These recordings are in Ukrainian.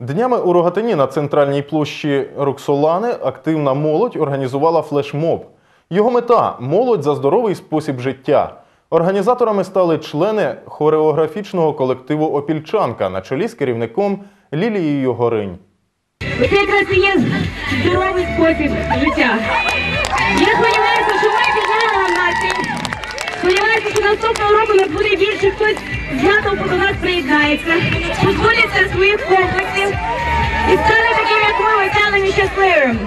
Днями у Рогатині на центральній площі Роксолани активна молодь організувала флешмоб. Його мета молодь за здоровий спосіб життя. Організаторами стали члени хореографічного колективу Опільчанка на чолі з керівником Лілією Горинь. Оце якраз і є здоровий спосіб життя. Я сподіваюся, що ми підняли настрій. Сподіваюся, що наступного року нас буде більше хтось з натовпу приєднається, позбудеться своїх комплексів і стане таким, як ми, веселим і щасливим.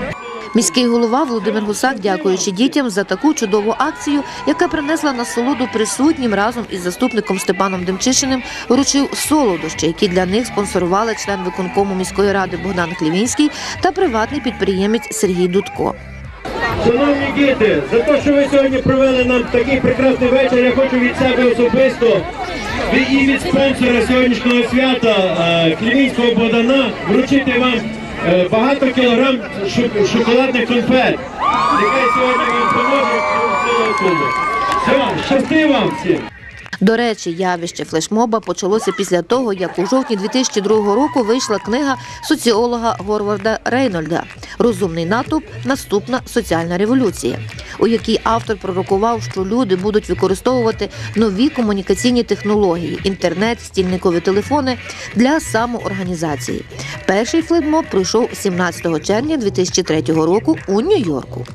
Міський голова Володимир Гусак, дякуючи дітям за таку чудову акцію, яка принесла насолоду присутнім разом із заступником Степаном Демчишиним, вручив солодощі, які для них спонсорували член виконкому міської ради Богдан Хлівінський та приватний підприємець Сергій Дудко. Шановні діти, за те, що ви сьогодні провели нам такий прекрасний вечір, я хочу від себе особисто від- і від спонсора сьогоднішнього свята е, Клімінського Богдана вручити вам е, багато кілограм шоколадних конфет. Нехай сьогодні вам цьому. Все, щасти вам всім! До речі, явище флешмоба почалося після того, як у жовтні 2002 року вийшла книга соціолога Горварда Рейнольда Розумний натовп. Наступна соціальна революція, у якій автор пророкував, що люди будуть використовувати нові комунікаційні технології, інтернет, стільникові телефони для самоорганізації. Перший флешмоб пройшов 17 червня 2003 року у Нью-Йорку.